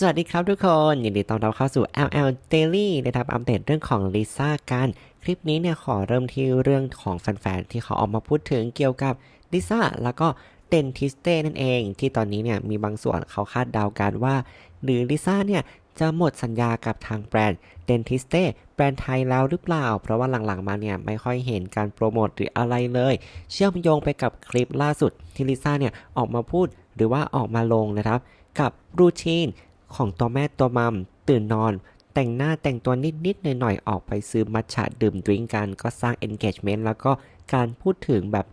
สวัสดีครับทุกคน ยินดีต้อนรับเข้าสู่ LL Daily นะครับอัปเดตเรื่องของลิซ่ากัน คลิปนี้เนี่ยขอเริ่มที่เรื่องของแฟนๆ ที่เขาออกมาพูดถึงเกี่ยวกับลิซ่าแล้วก็เดนทิสเต้นั่นเอง ที่ตอนนี้เนี่ยมีบางส่วนเขาคาดเดากันว่า หรือลิซ่าเนี่ยจะหมดสัญญากับทางแบรนด์เดนทิสเต้แบรนด์ไทยแล้วหรือเปล่า เพราะว่าหลังๆมาเนี่ยไม่ค่อยเห็นการโปรโมทหรืออะไรเลย เชื่อมโยงไปกับคลิปล่าสุดที่ลิซ่าเนี่ยออกมาพูดหรือว่าออกมาลงนะครับ กับรูทีน ของตัวแม่ตัวมัมตื่นนอน แต่งหน้าแต่งตัวนิดๆหน่อยๆออกไปซื้อมัทฉะดื่มดริงก์กัน ก็สร้าง engagement แล้วก็การพูดถึงแบบ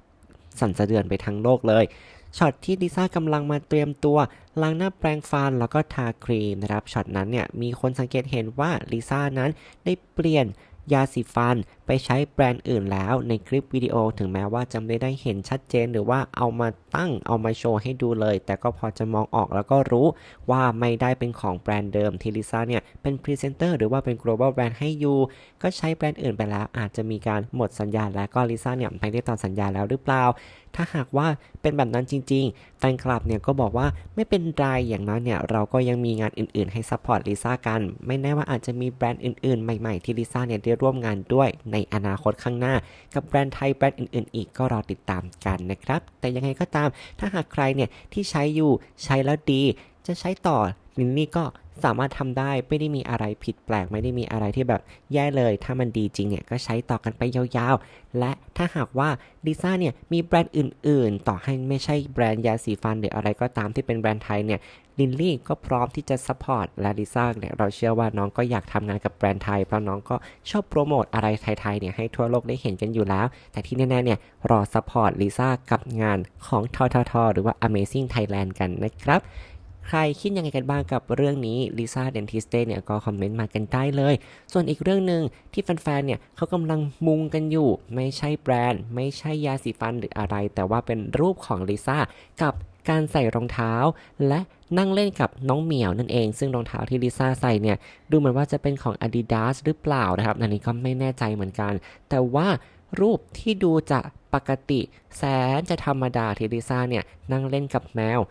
สั่นสะเทือนไปทั้งโลกเลยช็อตที่ลิซ่ากำลังมาเตรียมตัวล้างหน้าแปรงฟันแล้วก็ทาครีมนะครับช็อตนั้นเนี่ยมีคนสังเกตเห็นว่าลิซ่านั้นได้เปลี่ยน ยาสีฟันไปใช้แบรนด์อื่นแล้วในคลิปวิดีโอถึงแม้ว่าจะไม่ได้เห็นชัดเจนหรือว่าเอามาตั้งเอามาโชว์ให้ดูเลย แต่ก็พอจะมองออกแล้วก็รู้ว่าไม่ได้เป็นของแบรนด์เดิมที่ลิซ่าเนี่ยเป็นพรีเซนเตอร์หรือว่าเป็น global brand ให้อยู่ก็ใช้แบรนด์อื่นไปแล้ว อาจจะมีการหมดสัญญาแล้วก็ลิซ่าเนี่ยไม่ได้ตามสัญญาแล้วหรือเปล่า ถ้าหากว่าเป็นแบบนั้นจริง ๆ แฟนคลับเนี่ยก็บอกว่าไม่เป็นไรอย่างน้อยเนี่ยเราก็ยังมีงานอื่น ๆ ให้ซัพพอร์ตลิซ่ากัน ไม่แน่ว่าอาจจะมีแบรนด์อื่นๆ ใหม่ๆที่ลิซ่าเนี่ยได้ร่วมงานด้วยในอนาคตข้างหน้า กับแบรนด์ไทยแบรนด์อื่นๆ อีกก็รอติดตามกันนะครับ แต่ยังไงก็ตามถ้าหากใครเนี่ยที่ใช้อยู่ใช้แล้วดีจะใช้ต่อลินนี่ก็สามารถทำได้ไม่ได้มีอะไรผิดแปลกไม่ได้มีอะไรที่แบบแย่เลย ถ้ามันดีจริงเนี่ยก็ใช้ต่อกันไปยาวๆ และถ้าหากว่าลิซ่าเนี่ยมีแบรนด์อื่นๆ ต่อให้ไม่ใช่แบรนด์ยาสีฟันหรืออะไรก็ตามที่เป็นแบรนด์ไทยเนี่ย ลินลี่ก็พร้อมที่จะซัพพอร์ตละลิซ่าเนี่ยเราเชื่อว่าน้องก็อยากทำงานกับแบรนด์ไทย เพราะน้องก็ชอบโปรโมทอะไรไทยๆเนี่ยให้ทั่วโลกได้เห็นกันอยู่แล้ว แต่ที่แน่ๆเนี่ยรอซัพพอร์ตลิซ่ากับงานของทททหรือว่า Amazing Thailand กันนะครับใครคิดยังไงกันบ้างกับเรื่องนี้ลิซ่าเดนทิสเต้เนี่ยก็คอมเมนต์มากันได้เลย ส่วนอีกเรื่องหนึ่งที่แฟนๆเนี่ยเขากำลังมุงกันอยู่ ไม่ใช่แบรนด์ ไม่ใช่ยาสีฟันหรืออะไร แต่ว่าเป็นรูปของลิซ่ากับ การใส่รองเท้า และนั่งเล่นกับน้องเหมียวนั่นเอง ซึ่งรองเท้าที่ลิซ่าใส่เนี่ยดูเหมือนว่าจะเป็นของ Adidas หรือเปล่านะครับอันนี้ก็ไม่แน่ใจเหมือนกัน แต่ว่ารูปที่ดูจะปกติแสนจะธรรมดาที่ลิซ่าเนี่ยนั่งเล่นกับแมว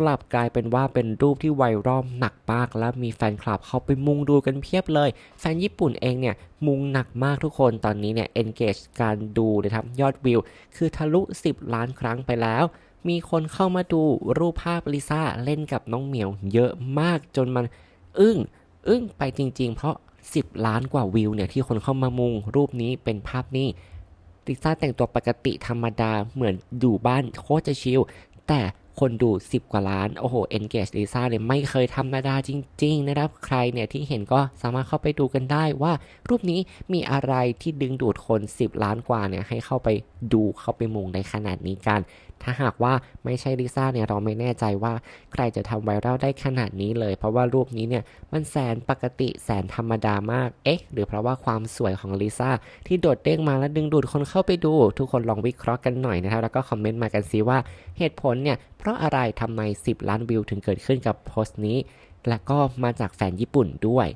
กลับกลายเป็นว่าเป็นรูปที่ไวรัลหนักมาก และมีแฟนคลับเข้าไปมุงดูกันเพียบเลย แฟนญี่ปุ่นเองเนี่ยมุงหนักมากทุกคนตอนนี้เนี่ย engage การดูนะครับยอดวิว คือทะลุ 10 ล้านครั้งไปแล้ว มีคนเข้ามาดูรูปภาพลิซ่าเล่นกับน้องเหมียวเยอะมากจนมันอึ้ง อึ้งไปจริง ๆ เพราะ 10 ล้านกว่าวิวเนี่ยที่คนเข้ามามุงรูปนี้เป็นภาพนี้ลิซ่าแต่งตัวปกติธรรมดาเหมือนอยู่บ้านโคตรจะชิลแต่ คนดู 10 กว่าล้าน โอ้โห engage ลิซ่าเนี่ยไม่เคยธรรมดาจริง ๆ นะครับ ใครเนี่ยที่เห็นก็สามารถเข้าไปดูกันได้ว่ารูปนี้มีอะไรที่ดึงดูดคน 10 ล้านกว่าเนี่ยให้เข้าไปดูเข้าไปมุงในขนาดนี้กัน ถ้าหากว่าไม่ใช่ลิซ่าเนี่ยเราไม่แน่ใจว่าใครจะทำไวรัลได้ขนาดนี้เลย เพราะว่ารูปนี้เนี่ยมันแสนปกติแสนธรรมดามาก เอ๊ะ หรือเพราะว่าความสวยของลิซ่าที่โดดเด้งมาและดึงดูดคนเข้าไปดู ทุกคนลองวิเคราะห์กันหน่อยนะครับ แล้วก็คอมเมนต์มากันสิว่าเหตุผลเนี่ยเพราะอะไรทำไม 10 ล้านวิวถึงเกิดขึ้นกับโพสต์นี้ และก็มาจากแฟนญี่ปุ่นด้วย